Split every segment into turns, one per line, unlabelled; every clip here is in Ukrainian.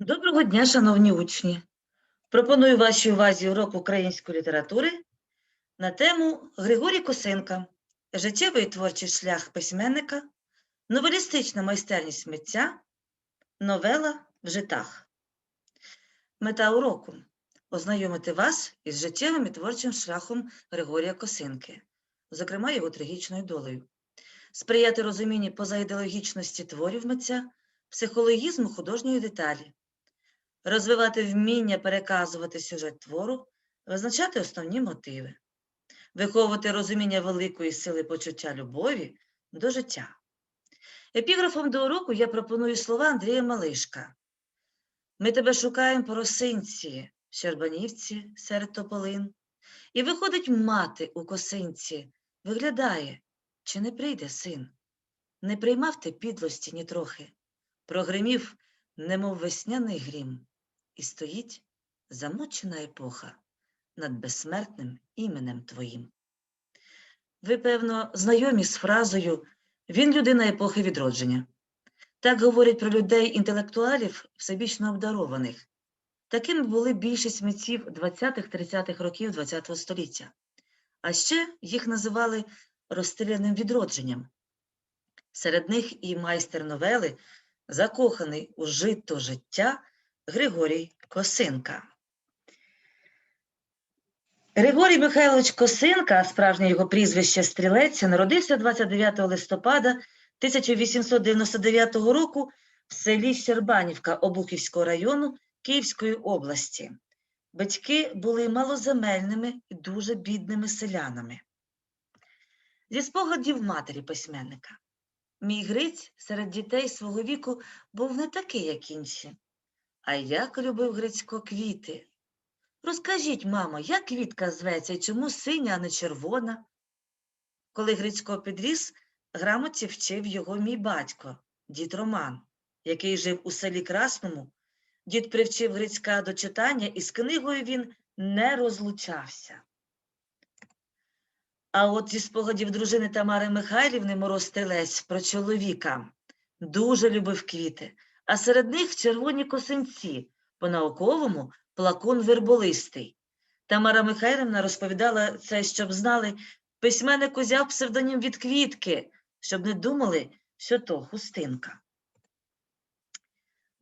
Доброго дня, шановні учні! Пропоную вашій увазі урок української літератури на тему Григорій Косенка Життєвий творчий шлях письменника, новелістична майстерність митця, новела в житах. Мета уроку ознайомити вас із життєвим і творчим шляхом Григорія Косинки, зокрема його трагічною долею, сприяти розумінню позаідеологічності творів митця, психологізму художньої деталі розвивати вміння переказувати сюжет твору, визначати основні мотиви, виховувати розуміння великої сили почуття любові до життя. Епіграфом до уроку я пропоную слова Андрія Малишка. Ми тебе шукаємо по росинці, в Щербанівці серед тополин. І виходить мати у косинці, виглядає, чи не прийде син. Не приймав ти підлості нітрохи, прогримів, немов весняний грім, і стоїть замучена епоха над безсмертним іменем твоїм. Ви, певно, знайомі з фразою Він людина епохи відродження. Так говорять про людей інтелектуалів, всебічно обдарованих. Такими були більшість митців 20-30-х років ХХ століття. А ще їх називали розстріляним відродженням. Серед них і майстер новели, закоханий у жито життя Григорій Косинка. Григорій Михайлович Косинка, справжнє його прізвище Стрілець, народився 29 листопада 1899 року в селі Щербанівка Обухівського району Київської області. Батьки були малоземельними і дуже бідними селянами. Зі спогадів матері письменника. Мій Гриць серед дітей свого віку був не такий, як інші. А як любив Грицько квіти. Розкажіть, мамо, як квітка зветься і чому синя, а не червона? Коли Грицько підріс, грамоті вчив його мій батько, дід Роман, який жив у селі Красному. Дід привчив Грицька до читання, і з книгою він не розлучався. А от зі спогадів дружини Тамари Михайлівни Мороз Стрілець про чоловіка дуже любив квіти а серед них червоні косинці, по-науковому плакун верболистий. Тамара Михайлівна розповідала це, щоб знали, письменник узяв псевдонім від квітки, щоб не думали, що то хустинка.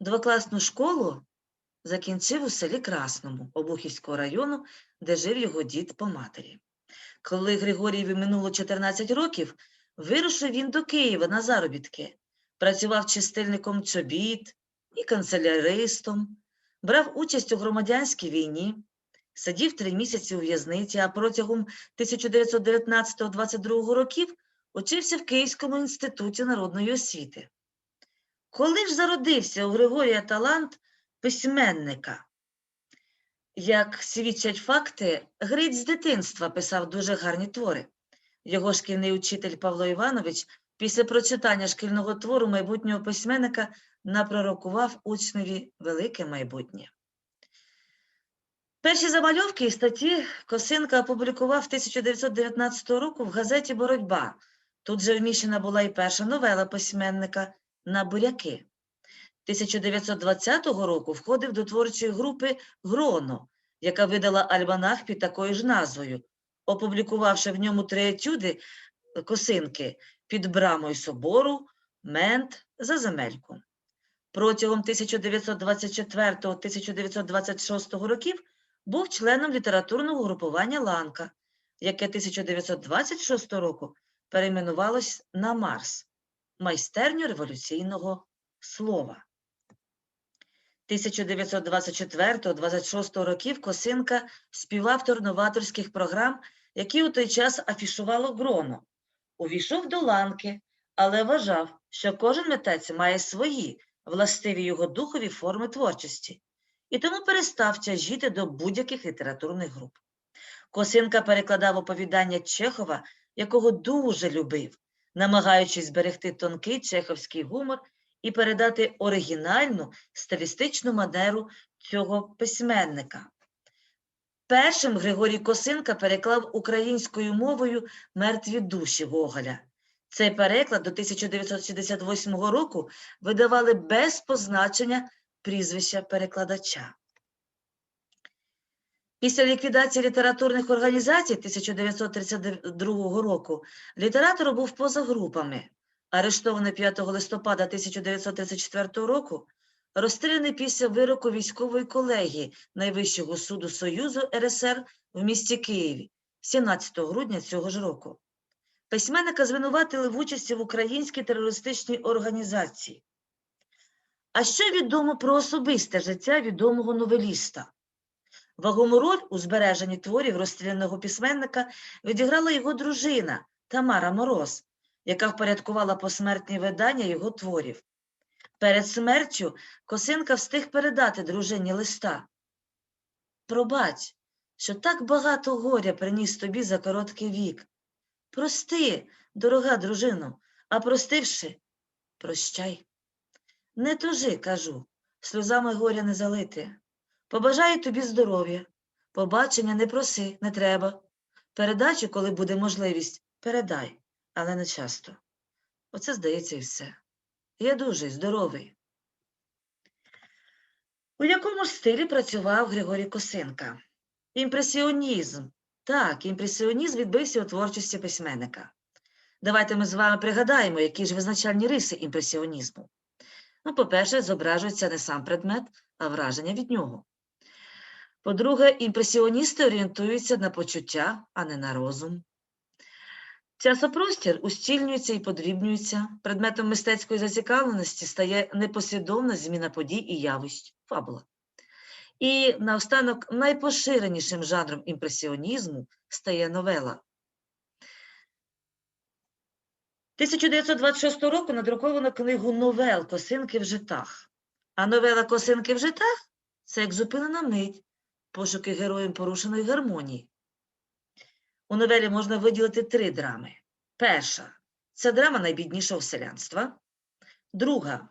Двокласну школу закінчив у селі Красному Обухівського району, де жив його дід по матері. Коли Григорієві минуло 14 років, вирушив він до Києва на заробітки працював чистильником чобіт і канцеляристом, брав участь у громадянській війні, сидів три місяці у в'язниці, а протягом 1919-22 років учився в Київському інституті народної освіти. Коли ж зародився у Григорія талант письменника? Як свідчать факти, Гриць з дитинства писав дуже гарні твори. Його шкільний учитель Павло Іванович Після прочитання шкільного твору майбутнього письменника напророкував учневі велике майбутнє. Перші замальовки і статті Косинка опублікував 1919 року в газеті Боротьба. Тут же вміщена була і перша новела письменника на буряки. 1920 року входив до творчої групи Гроно, яка видала альманах під такою ж назвою, опублікувавши в ньому три етюди косинки під брамою собору, мент за земельку. Протягом 1924-1926 років був членом літературного групування Ланка, яке 1926 року перейменувалось на Марс майстерню революційного слова. 1924-26 років Косинка співавтор новаторських програм, які у той час афішувало Гроно увійшов до ланки, але вважав, що кожен митець має свої властиві його духові форми творчості, і тому перестав тяжіти до будь-яких літературних груп. Косинка перекладав оповідання Чехова, якого дуже любив, намагаючись зберегти тонкий чеховський гумор і передати оригінальну стилістичну манеру цього письменника. Першим Григорій Косинка переклав українською мовою мертві душі Гоголя. Цей переклад до 1968 року видавали без позначення прізвища перекладача. Після ліквідації літературних організацій 1932 року літератор був поза групами. Арештований 5 листопада 1934 року, розстріляний після вироку військової колегії Найвищого суду Союзу РСР в місті Києві 17 грудня цього ж року. Письменника звинуватили в участі в українській терористичній організації. А що відомо про особисте життя відомого новеліста? Вагому роль у збереженні творів розстріляного письменника відіграла його дружина Тамара Мороз, яка впорядкувала посмертні видання його творів. Перед смертю Косинка встиг передати дружині листа. Пробач, що так багато горя приніс тобі за короткий вік. Прости, дорога дружино, а простивши, прощай. Не тужи, кажу, сльозами горя не залити. Побажаю тобі здоров'я. Побачення не проси, не треба. Передачу, коли буде можливість, передай, але не часто. Оце, здається, і все. Я дуже здоровий. У якому ж стилі працював Григорій Косинка? Імпресіонізм. Так, імпресіонізм відбився у творчості письменника. Давайте ми з вами пригадаємо, які ж визначальні риси імпресіонізму. Ну, по-перше, зображується не сам предмет, а враження від нього. По-друге, імпресіоністи орієнтуються на почуття, а не на розум. Часопростір ущільнюється і подрібнюється. Предметом мистецької зацікавленості стає непослідовна зміна подій і явищ фабула. І наостанок найпоширенішим жанром імпресіонізму стає новела. 1926 року надруковано книгу новел Косинки в житах. А новела Косинки в житах це як зупинена мить, пошуки героєм порушеної гармонії. У новелі можна виділити три драми. Перша це драма найбіднішого селянства. Друга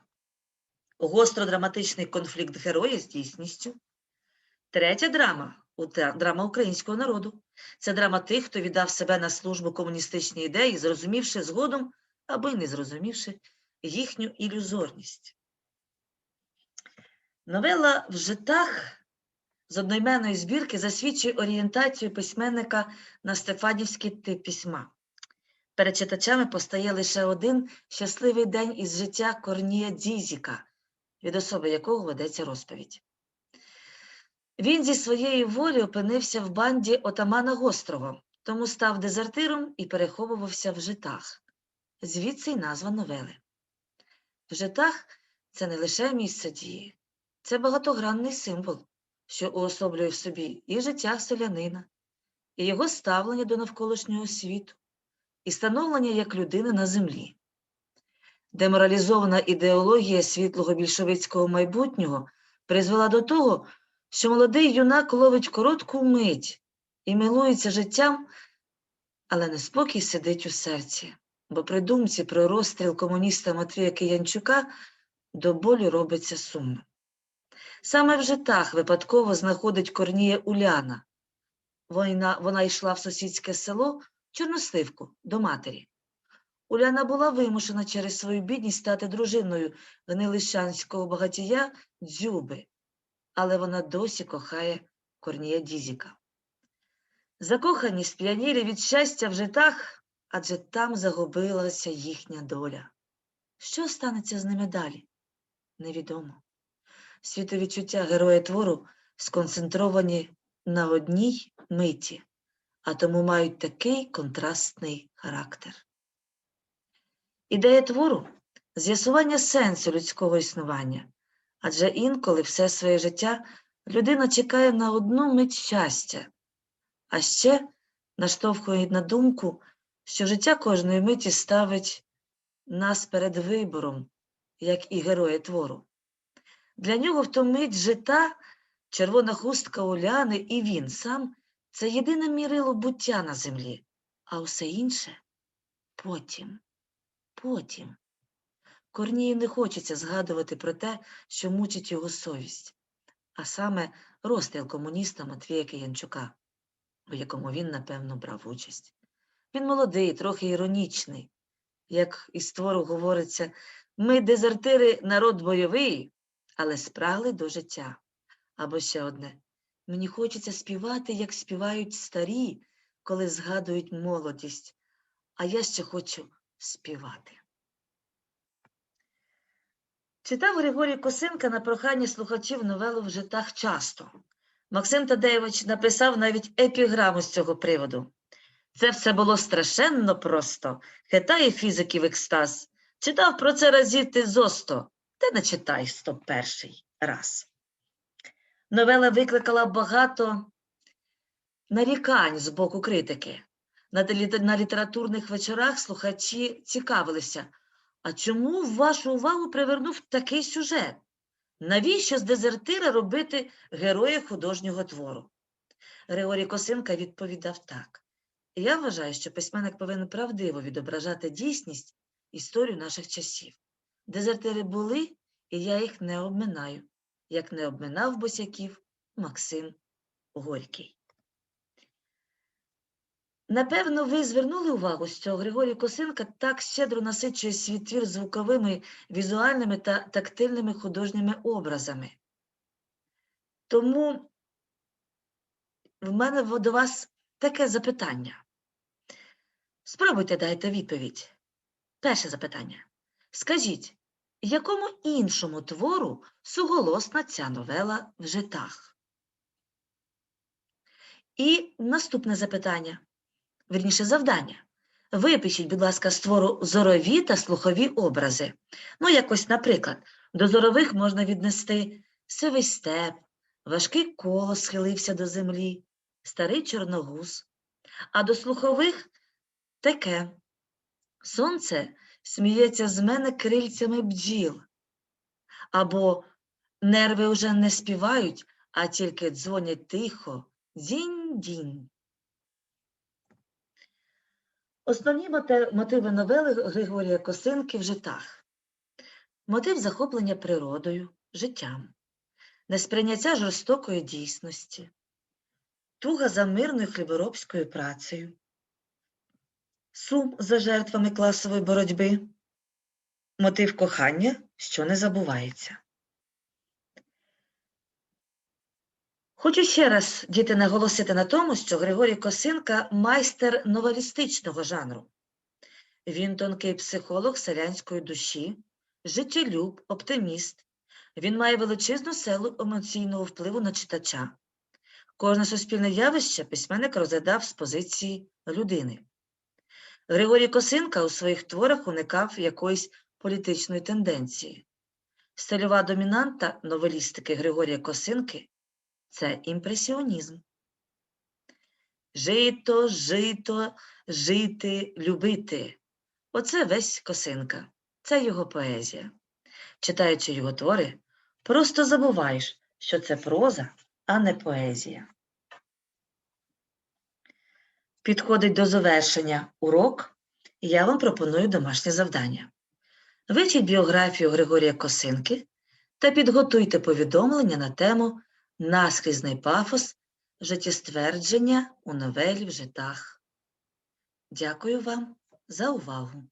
гостро-драматичний конфлікт героя з дійсністю. Третя драма драма українського народу. Це драма тих, хто віддав себе на службу комуністичній ідеї, зрозумівши згодом або й не зрозумівши їхню ілюзорність. Новела в житах з одноіменної збірки засвідчує орієнтацію письменника на Стефанівський тип письма. Перед читачами постає лише один щасливий день із життя Корнія Дзізіка, від особи якого ведеться розповідь. Він зі своєї волі опинився в банді отамана Гострого, тому став дезертиром і переховувався в житах. Звідси й назва новели. В житах це не лише місце дії, це багатогранний символ, що уособлює в собі і життя селянина, і його ставлення до навколишнього світу, і становлення як людини на землі. Деморалізована ідеологія світлого більшовицького майбутнього призвела до того, що молодий юнак ловить коротку мить і милується життям, але неспокій сидить у серці, бо при думці про розстріл комуніста Матвія Киянчука до болю робиться сумно. Саме в житах випадково знаходить Корнія Уляна. Вона, вона йшла в сусідське село Чорносливку до матері. Уляна була вимушена через свою бідність стати дружиною гнилищанського багатія Дзюби, але вона досі кохає Корнія Дізіка. Закохані сп'янілі від щастя в житах, адже там загубилася їхня доля. Що станеться з ними далі? Невідомо. Світовідчуття героя твору сконцентровані на одній миті, а тому мають такий контрастний характер. Ідея твору з'ясування сенсу людського існування, адже інколи все своє життя людина чекає на одну мить щастя, а ще наштовхує на думку, що життя кожної миті ставить нас перед вибором, як і героя твору. Для нього в ту мить жита, червона хустка Уляни і він сам це єдине мірило буття на землі, а усе інше потім, потім. Корнію не хочеться згадувати про те, що мучить його совість, а саме розстріл комуніста Матвія Киянчука, у якому він, напевно, брав участь. Він молодий, трохи іронічний. Як із твору говориться, ми, дезертири, народ бойовий, але спрагли до життя. Або ще одне. Мені хочеться співати, як співають старі, коли згадують молодість, а я ще хочу співати. Читав Григорій Косинка на прохання слухачів новелу в житах часто. Максим Тадеєвич написав навіть епіграму з цього приводу. Це все було страшенно просто. Хитає фізиків екстаз. Читав про це разів ти зо сто, та читай сто перший раз. Новела викликала багато нарікань з боку критики. На літературних вечорах слухачі цікавилися, а чому вашу увагу привернув такий сюжет? Навіщо з дезертира робити героя художнього твору? Григорій Косинка відповідав так. Я вважаю, що письменник повинен правдиво відображати дійсність історію наших часів. Дезертири були, і я їх не обминаю, як не обминав босяків Максим Горький. Напевно, ви звернули увагу, що Григорій Косинка так щедро насичує свій твір звуковими, візуальними та тактильними художніми образами. Тому в мене до вас таке запитання. Спробуйте дайте відповідь. Перше запитання. Скажіть, якому іншому твору суголосна ця новела в житах? І наступне запитання, вірніше завдання. Випишіть, будь ласка, з твору зорові та слухові образи. Ну, якось, наприклад, до зорових можна віднести сивий степ, важкий колос схилився до землі, старий чорногуз. А до слухових таке. Сонце сміється з мене крильцями бджіл. Або нерви вже не співають, а тільки дзвонять тихо, дзінь-дінь. Основні мотиви новели Григорія Косинки в житах. Мотив захоплення природою, життям, несприйняття жорстокої дійсності, туга за мирною хліборобською працею, сум за жертвами класової боротьби, мотив кохання, що не забувається. Хочу ще раз, діти, наголосити на тому, що Григорій Косинка майстер новелістичного жанру. Він тонкий психолог селянської душі, життєлюб, оптиміст. Він має величезну силу емоційного впливу на читача. Кожне суспільне явище письменник розглядав з позиції людини. Григорій Косинка у своїх творах уникав якоїсь політичної тенденції. Стильова домінанта новелістики Григорія Косинки це імпресіонізм. Жито, жито, жити, любити. Оце весь Косинка. Це його поезія. Читаючи його твори, просто забуваєш, що це проза, а не поезія. Підходить до завершення урок, і я вам пропоную домашнє завдання. Вивчіть біографію Григорія Косинки та підготуйте повідомлення на тему Наскрізний пафос життєствердження у новелі в житах. Дякую вам за увагу.